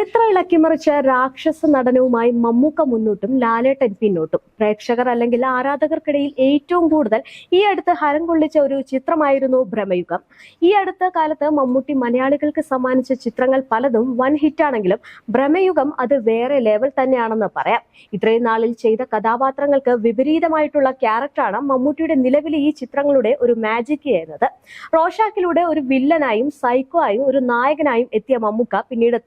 ചരിത്രം ഇളക്കിമറിച്ച രാക്ഷസ നടനവുമായി മമ്മൂക്ക മുന്നോട്ടും ലാലേട്ടൻ പിന്നോട്ടും. പ്രേക്ഷകർ അല്ലെങ്കിൽ ആരാധകർക്കിടയിൽ ഏറ്റവും കൂടുതൽ ഈ അടുത്ത് ഹരം കൊള്ളിച്ച ഒരു ചിത്രമായിരുന്നു ഭ്രമയുഗം. ഈ അടുത്ത കാലത്ത് മമ്മൂട്ടി മലയാളികൾക്ക് സമ്മാനിച്ച ചിത്രങ്ങൾ പലതും വൻ ഹിറ്റാണെങ്കിലും ഭ്രമയുഗം അത് വേറെ ലെവൽ തന്നെയാണെന്ന് പറയാം. ഇത്രയും നാളിൽ ചെയ്ത കഥാപാത്രങ്ങൾക്ക് വിപരീതമായിട്ടുള്ള ക്യാരക്ടറാണ് മമ്മൂട്ടിയുടെ നിലവിലെ ഈ ചിത്രങ്ങളുടെ ഒരു മാജിക് എന്നത് റോഷാക്കിലൂടെ ഒരു വില്ലനായും സൈക്കോ ആയും ഒരു നായകനായും എത്തിയ മമ്മൂക്ക പിന്നീട്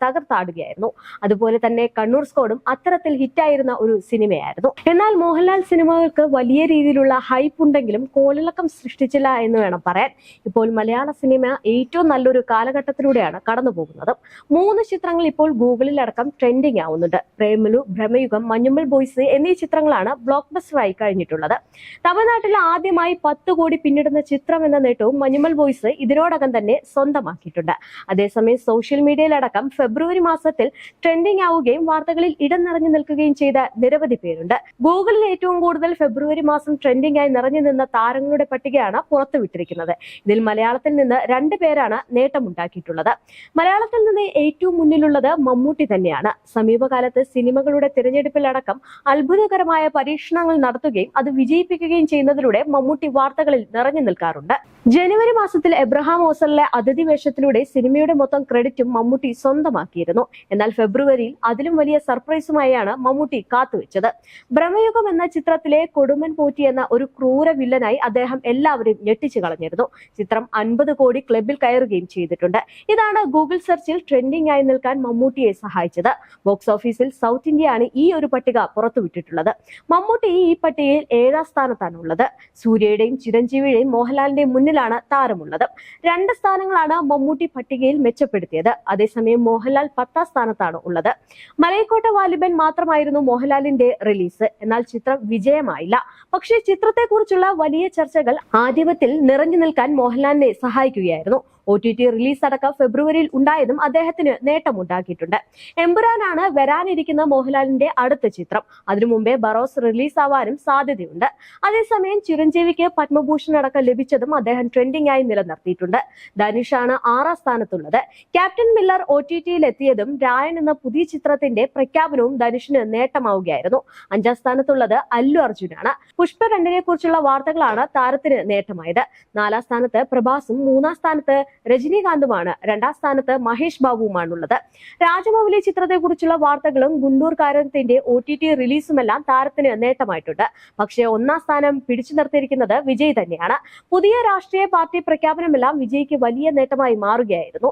തകർത്താടുകയായിരുന്നു അതുപോലെ തന്നെ കണ്ണൂർ സ്കോഡും അത്തരത്തിൽ ഹിറ്റായിരുന്ന ഒരു സിനിമയായിരുന്നു. എന്നാൽ മോഹൻലാൽ സിനിമകൾക്ക് വലിയ രീതിയിലുള്ള ഹൈപ്പ് ഉണ്ടെങ്കിലും കോളിളക്കം സൃഷ്ടിച്ചില്ല എന്ന് വേണം പറയാൻ. ഇപ്പോൾ മലയാള സിനിമ ഏറ്റവും നല്ലൊരു കാലഘട്ടത്തിലൂടെയാണ് കടന്നു പോകുന്നത് മൂന്ന് ചിത്രങ്ങൾ ഇപ്പോൾ ഗൂഗിളിൽ അടക്കം ട്രെൻഡിങ് ആവുന്നുണ്ട്. പ്രേമലു ഭ്രമയുഗം മഞ്ഞുമ്മൽ ബോയ്സ് എന്നീ ചിത്രങ്ങളാണ് ബ്ലോക്ക് ബസ്റ്ററായി കഴിഞ്ഞിട്ടുള്ളത്. തമിഴ്നാട്ടിൽ ആദ്യമായി പത്ത് കോടി പിന്നിടുന്ന ചിത്രം എന്ന നേട്ടവും മഞ്ഞുമ്മൽ ബോയ്സ് ഇതിനോടകം തന്നെ സ്വന്തമാക്കിയിട്ടുണ്ട്. അതേസമയം സോഷ്യൽ മീഡിയയിലടക്കം ഫെബ്രുവരി മാസത്തിൽ ട്രെൻഡിംഗ് ആവുകയും വാർത്തകളിൽ ഇടം നിറഞ്ഞു നിൽക്കുകയും ചെയ്ത നിരവധി പേരുണ്ട്. ഗൂഗിളിൽ ഏറ്റവും കൂടുതൽ ഫെബ്രുവരി മാസം ട്രെൻഡിംഗ് ആയി നിറഞ്ഞു നിന്ന താരങ്ങളുടെ പട്ടികയാണ് പുറത്തുവിട്ടിരിക്കുന്നത്. ഇതിൽ മലയാളത്തിൽ നിന്ന് രണ്ടു പേരാണ് നേട്ടമുണ്ടാക്കിയിട്ടുള്ളത്. മലയാളത്തിൽ നിന്ന് ഏറ്റവും മുന്നിലുള്ളത് മമ്മൂട്ടി തന്നെയാണ്. സമീപകാലത്ത് സിനിമകളുടെ തിരഞ്ഞെടുപ്പിലടക്കം അത്ഭുതകരമായ പരീക്ഷണങ്ങൾ നടത്തുകയും അത് വിജയിപ്പിക്കുകയും ചെയ്യുന്നതിലൂടെ മമ്മൂട്ടി വാർത്തകളിൽ നിറഞ്ഞു നിൽക്കാറുണ്ട്. ജനുവരി മാസത്തിൽ എബ്രഹാം ഓസറിലെ അതിഥി വേഷത്തിലൂടെ സിനിമയുടെ മൊത്തം ക്രെഡിറ്റും മമ്മൂട്ടി സ്വന്തമാക്കിയിരുന്നു. എന്നാൽ ഫെബ്രുവരിയിൽ അതിലും വലിയ സർപ്രൈസുമായാണ് മമ്മൂട്ടി കാത്തുവെച്ചത്. ഭ്രമയുഗം എന്ന ചിത്രത്തിലെ കൊടുമൻ പോറ്റി എന്ന ഒരു ക്രൂര വില്ലനായി അദ്ദേഹം എല്ലാവരെയും ഞെട്ടിച്ചു കളഞ്ഞിരുന്നു. ചിത്രം അൻപത് കോടി ക്ലബിൽ കയറുകയും ചെയ്തിട്ടുണ്ട്. ഇതാണ് ഗൂഗിൾ സെർച്ചിൽ ട്രെൻഡിംഗ് ആയി നിൽക്കാൻ മമ്മൂട്ടിയെ സഹായിച്ചത്. ബോക്സ് ഓഫീസിൽ സൗത്ത് ഇന്ത്യയാണ് ഈ ഒരു പട്ടിക പുറത്തുവിട്ടിട്ടുള്ളത്. മമ്മൂട്ടി ഈ പട്ടികയിൽ ഏഴാം സ്ഥാനത്താണ് ഉള്ളത്. സൂര്യയുടെയും ചിരഞ്ജീവിയുടെയും മോഹൻലാലിന്റെയും മുന്നിലാണ് താരമുള്ളത്. രണ്ട് സ്ഥാനങ്ങളാണ് മമ്മൂട്ടി പട്ടികയിൽ മെച്ചപ്പെടുത്തിയത്. അതേസമയം മോഹൻലാൽ പത്താം സ്ഥാനത്താണ് ഉള്ളത്. മലയക്കോട്ട വാലിബൻ മാത്രമായിരുന്നു മോഹൻലാലിന്റെ റിലീസ് എന്നാൽ ചിത്രം വിജയമായില്ല. പക്ഷേ ചിത്രത്തെക്കുറിച്ചുള്ള വലിയ ചർച്ചകൾ ആധിപത്യത്തിൽ നിറഞ്ഞു നിൽക്കാൻ മോഹൻലാലിനെ സഹായിക്കുകയായിരുന്നു. ഒ ടി ടി റിലീസ് അടക്കം ഫെബ്രുവരിയിൽ ഉണ്ടായതും അദ്ദേഹത്തിന് നേട്ടമുണ്ടാക്കിയിട്ടുണ്ട്. എമ്പുരാനാണ് വരാനിരിക്കുന്ന മോഹൻലാലിന്റെ അടുത്ത ചിത്രം. അതിനു മുമ്പേ ബറോസ് റിലീസ് ആവാനും സാധ്യതയുണ്ട്. അതേസമയം ചിരഞ്ജീവിക്ക് പത്മഭൂഷൺ അടക്കം ലഭിച്ചതും അദ്ദേഹം ട്രെൻഡിംഗ് ആയി നിലനിർത്തിയിട്ടുണ്ട്. ധനുഷാണ് ആറാം സ്ഥാനത്തുള്ളത്. ക്യാപ്റ്റൻ മില്ലർ ഒ ടി ടിയിൽ എത്തിയതും രായൻ എന്ന പുതിയ ചിത്രത്തിന്റെ പ്രഖ്യാപനവും ധനുഷിന് നേട്ടമാവുകയായിരുന്നു. അഞ്ചാം സ്ഥാനത്തുള്ളത് അല്ലു അർജുനാണ്. പുഷ്പ രണ്ടിനെ കുറിച്ചുള്ള വാർത്തകളാണ് താരത്തിന് നേട്ടമായത്. നാലാം സ്ഥാനത്ത് പ്രഭാസും മൂന്നാം സ്ഥാനത്ത് രജനീകാന്തുമാണ് രണ്ടാം സ്ഥാനത്ത് മഹേഷ് ബാബുവുമാണുള്ളത്. രാജമൗലി ചിത്രത്തെക്കുറിച്ചുള്ള വാർത്തകളും ഗുണ്ടൂർ കാരത്തിന്റെ ഒ ടി ടി റിലീസുമെല്ലാം താരത്തിന് നേട്ടമായിട്ടുണ്ട്. പക്ഷേ ഒന്നാം സ്ഥാനം പിടിച്ചു നിർത്തിയിരിക്കുന്നത് വിജയ് തന്നെയാണ്. പുതിയ രാഷ്ട്രീയ പാർട്ടി പ്രഖ്യാപനമെല്ലാം വിജയ്ക്ക് വലിയ നേട്ടമായി മാറുകയായിരുന്നു.